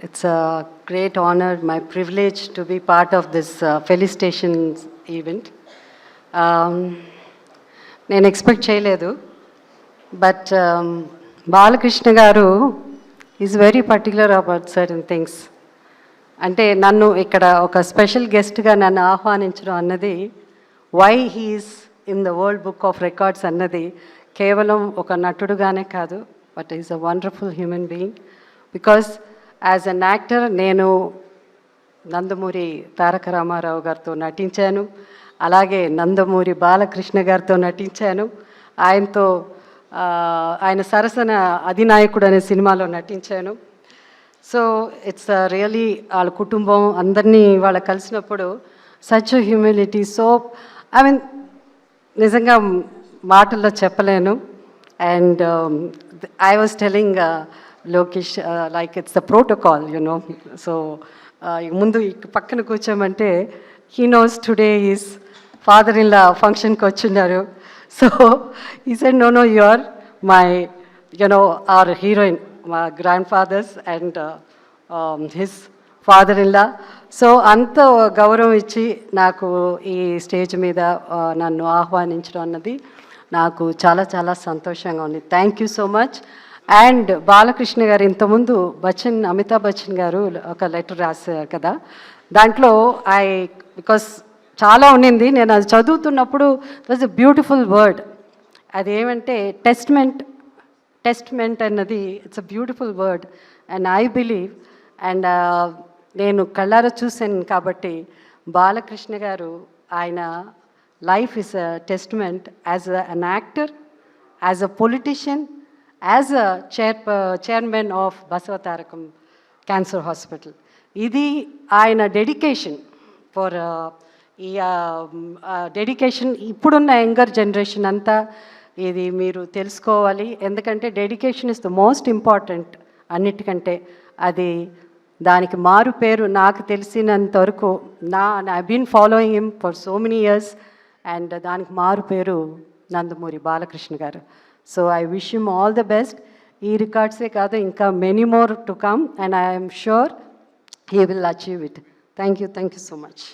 It's a great honor, my privilege to be part of this uh, felicitations event. Um, నేను expect చేయలేదు but um, Balakrishna garu is very particular about certain things అంటే నన్ను ఇక్కడ ఒక special గెస్ట్గా నన్ను ఆహ్వానించడం అన్నది why he's in the world book of records అన్నది కేవలం ఒక నటుడుగానే కాదు but is a wonderful human being because as an actor నేను నందమూరి తారక రామారావు గారితో నటించాను. అలాగే నందమూరి బాలకృష్ణ గారితో నటించాను. ఆయనతో ఆయన సరసన అధినాయకుడు అనే సినిమాలో నటించాను. సో ఇట్స్ రియలీ వాళ్ళ కుటుంబం అందరినీ వాళ్ళ కలిసినప్పుడు such humility so I mean నిజంగా మాటల్లో చెప్పలేను. And I was telling Lokesh like it's the protocol you know so ముందు పక్కన కూర్చోమంటే he knows today is father in law ఫంక్షన్కి వచ్చిన్నారు so he said no no your my you know our heroine మా grandfathers and his father in law so అంత గౌరవం ఇచ్చి నాకు ఈ stage మీద నన్ను ఆహ్వానించడం అన్నది నాకు చాలా చాలా సంతోషంగా ఉంది. Thank you so much and Balakrishna garu ఇంతకుముందు బచ్చన్ అమితాబ్ బచ్చన్ గారు ఒక లెటర్ రాశారు కదా. దాంట్లో ఐ బికాస్ చాలా ఉండింది నేను అది చదువుతున్నప్పుడు వాజ్ ఎ బ్యూటిఫుల్ వర్డ్ అది ఏమంటే టెస్ట్మెంట్ టెస్ట్మెంట్ అన్నది it's a beautiful word and I believe and నేను కళ్ళారా చూశాను కాబట్టి బాలకృష్ణ గారు ఆయన life is a testament as an actor as a politician as a chair chairman of Basavatarakam cancer hospital ఇది ఆయన డెడికేషన్ ఫర్ uh, ఈ uh, dedication ఇప్పుడున్న younger generation అంతా ఇది మీరు తెలుసుకోవాలి. ఎందుకంటే dedication is the most important అన్నిటికంటే అది దానికి మారు పేరు నాకు తెలిసినంత వరకు నా I been following him for so many years and దానికి మారు పేరు Nandamuri Balakrishna garu. So I wish him all the best ఈ రికార్డ్సే కాదు ఇంకా many more to come and I'm sure he will achieve it thank you thank you so much